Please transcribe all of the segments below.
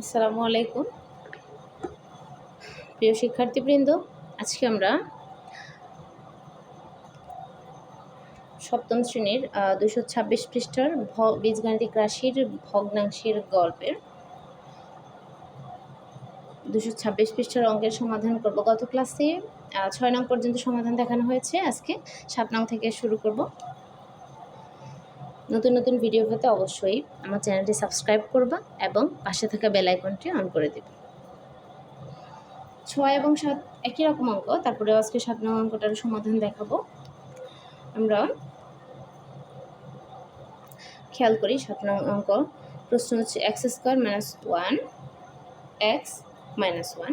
আসসালামু আলাইকুম। প্রিয় শিক্ষার্থীবৃন্দ, আজকে আমরা সপ্তম শ্রেণির দুশো ছাব্বিশ পৃষ্ঠার ভ, বীজগাণিতিক রাশির ভগ্নাংশের গল্পের দুশো ছাব্বিশ পৃষ্ঠার অঙ্কের সমাধান করব গত ক্লাসে। ছয় নং পর্যন্ত সমাধান দেখানো হয়েছে। আজকে সাত নং থেকে শুরু করব। নতুন নতুন ভিডিও পেতে অবশ্যই আমার চ্যানেলটি সাবস্ক্রাইব করবা এবং পাশে থাকা বেল আইকনটি অন করে দেবে। ছয় এবং সাত একই রকম অঙ্ক, তারপরে আজকে সাত নং অঙ্কটার সমাধান দেখাবো। আমরা খেয়াল করি সাত নং অঙ্ক, প্রশ্ন হচ্ছে X square minus one X minus one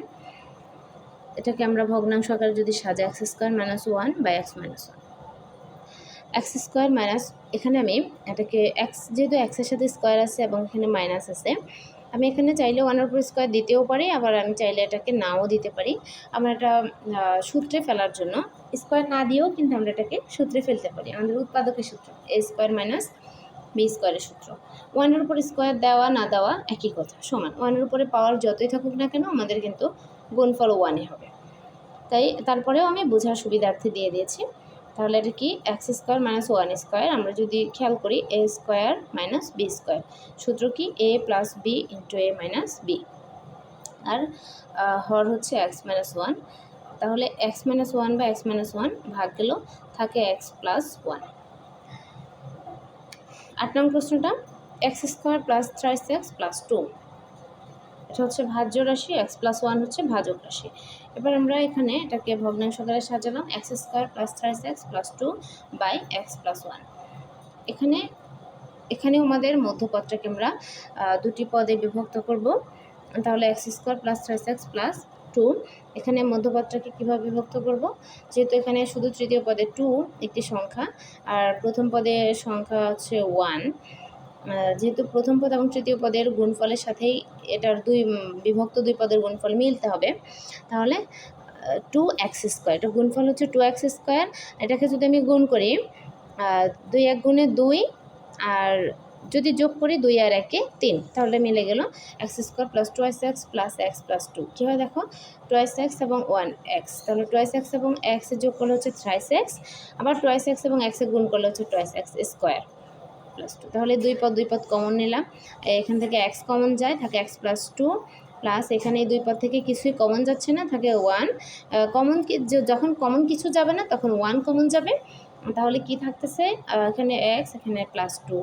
এটাকে আমরা ভগ্নাংশ আকারে যদি সাজা X square minus one by X minus one X square minus, এখানে আমি এটাকে এক্স, যেহেতু এক্সের সাথে স্কোয়ার আছে এবং এখানে মাইনাস আছে, আমি এখানে চাইলে ওয়ানের উপর স্কোয়ার দিতেও পারি, আবার আমি চাইলে এটাকে নাও দিতে পারি। আমরা এটা সূত্রে ফেলার জন্য স্কোয়ার না দিয়েও কিন্তু আমরা এটাকে সূত্রে ফেলতে পারি। আমাদের উৎপাদকের সূত্র এ স্কোয়ার মাইনাস বি স্কোয়ারের সূত্র। ওয়ানের উপর স্কোয়ার দেওয়া, না দেওয়া, একই কথা, সমান। ওয়ানের উপরে পাওয়ার যতই থাকুক না কেন, আমাদের কিন্তু গুণফল ওয়ানই হবে। তাই, তারপরেও আমি বোঝার সুবিধার্থে দিয়ে দিয়েছি। তাহলে এটা কি? X square minus one square আমরা যদি খেয়াল করি A square minus B square সূত্র কি? A plus B into A minus B আর হর হচ্ছে এক্স মাইনাস ওয়ান তাহলে এক্স মাইনাস ওয়ান বা এক্স মাইনাস ওয়ান ভাগ গেল, থাকে এক্স প্লাস ওয়ান আট নম্বর প্রশ্নটা X square plus thrice X plus two এটা হচ্ছে ভাজ্য রাশি এক্স প্লাস ওয়ান হচ্ছে ভাজক রাশি। এবার আমরা এখানে এটাকে ভগ্নাংশ আকারে সাজালাম X square plus thrice X plus two by X plus one এখানে, এখানেও আমাদের মধ্যপদটাকে আমরা দুটি পদে বিভক্ত করব। তাহলে X square plus thrice X plus two এখানে মধ্যপদটাকে কীভাবে বিভক্ত করব? যেহেতু এখানে শুধু তৃতীয় পদে টু একটি সংখ্যা, আর প্রথম পদে সংখ্যা হচ্ছে ওয়ান যেহেতু প্রথম পদ এবং তৃতীয় পদের গুণফলের সাথেই এটার দুই বিভক্ত দুই পদের গুণফল মিলতে হবে, তাহলে টু এক্স স্কোয়ার এটা গুণফল হচ্ছে টু এক্স স্কোয়ার এটাকে যদি আমি গুণ করি দুই এক গুণে দুই, আর যদি যোগ করি দুই আর একে তিন, তাহলে মিলে গেল x square plus twice x plus x plus two কী হয় দেখো? টুয়াইস এক্স এবং ওয়ান এক্স তাহলে টুয়াইস এক্স এবং এক্সে যোগ করলে হচ্ছে থ্রাইস এক্স আবার টুয়াইস এক্স এবং এক্সে গুণ করলে হচ্ছে twice X square plus two তাহলে দুই পদ দুই পদ কমন নিলাম। এখান থেকে এক্স কমন যায়, থাকে এক্স প্লাস টু প্লাস এখানে দুই পদ থেকে কিছুই কমন যাচ্ছে না, থাকে ওয়ান কমন যখন কমন কিছু যাবে না, তখন ওয়ান কমন যাবে। তাহলে কি থাকতেছে? এখানে এক্স এখানে প্লাস টু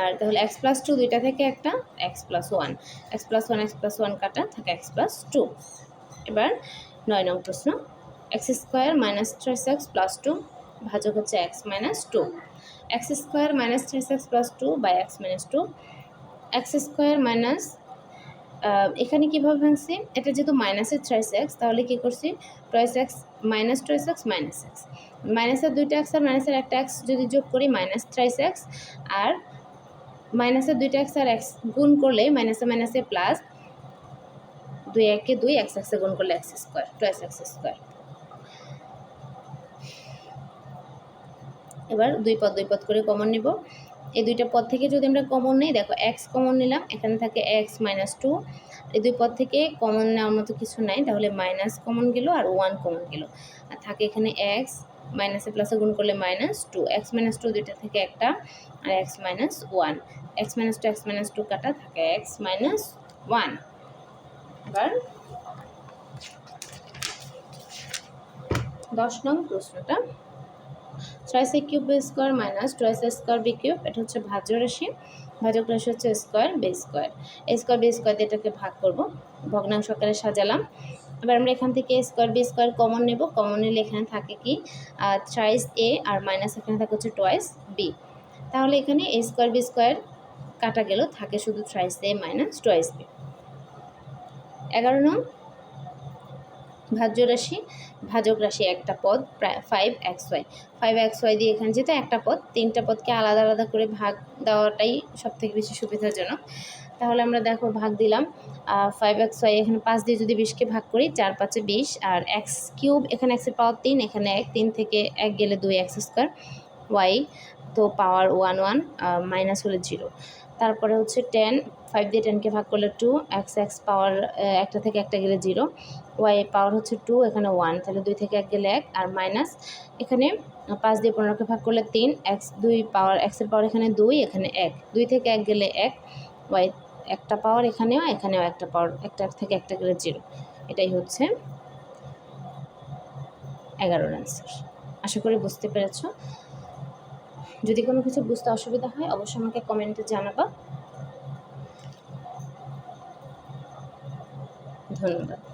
আর তাহলে এক্স প্লাস টু দুইটা থেকে একটা X plus one X plus one X plus one কাটা, থাকে এক্স প্লাস টু এবার নয় নং প্রশ্ন। X square minus thrice X plus two ভাজক হচ্ছে X minus two X square minus thrice X plus two by X minus two X square minus এখানে কীভাবে ভাঙছি? এটা যেহেতু মাইনাসের থ্রাইস এক্স তাহলে কী করছি? Twice X minus twice X minus X মাইনাসের দুইটা এক্স আর মাইনাসের একটা এক্স যদি যোগ করি মাইনাস থ্রাইস এক্স আর মাইনাসের দুইটা এক্স আর এক্স গুণ করলে মাইনাসে মাইনাসে প্লাস দুই একে দুই এক্স এক্সে গুণ করলে X square twice X square এবার দুই পদ দুই পদ করে কমন নেব। এই দুইটা পদ থেকে যদি আমরা কমন নেই, দেখো এক্স কমন নিলাম, এখানে থাকে এক্স মাইনাস টু এই দুই পদ থেকে কমন নেওয়ার মতো কিছু নাই, তাহলে মাইনাস কমন গেল আর ওয়ান কমন গেল। আর থাকে এখানে এক্স মাইনাসে প্লাসে গুণ করলে minus two X minus two দুইটা থেকে একটা, আর X minus one X minus two X minus two কাটা, থাকে এক্স মাইনাস ওয়ান এবার দশ নং প্রশ্নটা। Thrice A cube square minus twice square B cube, এটা হচ্ছে ভাজ্য রাশি। ভাজক রাশি হচ্ছে square B square. A square B square দিয়ে এটাকে ভাগ করব। ভগ্নাংশ আকারে সাজালাম। এবার আমরা এখান থেকে স্কোয়ার বি স্কোয়ার কমন নেব। কমন নিলে এখানে থাকে কি থ্রাইস এ আর মাইনাস এখানে থাকে হচ্ছে টয়েস বি তাহলে এখানে এ স্কোয়ার বি স্কোয়ার কাটা গেল, থাকে শুধু thrice A minus twice B এগারো নং ভাজ্য রাশি ভাজক রাশি একটা পদ, প্রায় five X Y five X Y দিয়ে এখানে যেতে একটা পদ, তিনটা পদকে আলাদা আলাদা করে ভাগ দেওয়াটাই সব থেকে বেশি সুবিধাজনক। তাহলে আমরা দেখো ভাগ দিলাম ফাইভ এক্স ওয়াই এখানে পাঁচ দিয়ে যদি বিশকে ভাগ করি, চার পাঁচে বিশ, আর এক্স কিউব এখানে এক্সের পাওয়ার তিন, এখানে এক, তিন থেকে এক গেলে দুই X square Y to power one one minus হলে জিরো তারপরে হচ্ছে টেন ফাইভ দিয়ে টেনকে ভাগ করলে টু এক্স এক্স পাওয়ার একটা থেকে একটা গেলে জিরো ওয়াই পাওয়ার হচ্ছে টু এখানে ওয়ান তাহলে দুই থেকে এক গেলে এক, আর মাইনাস এখানে পাঁচ দিয়ে পনেরোকে ভাগ করলে তিন এক্স দুই পাওয়ার এক্সের পাওয়ার এখানে দুই, এখানে এক, দুই থেকে এক গেলে এক ওয়াই একটা পাওয়ার এখানেও এখানেও একটা পাওয়ার একটা থেকে একটা গেলে জিরো এটাই হচ্ছে এগারোর অ্যান্সার আশা করি বুঝতে পেরেছ। যদি কোনো কিছু বুঝতে অসুবিধা হয় অবশ্যই আমাকে কমেন্টে জানাবা। ধন্যবাদ।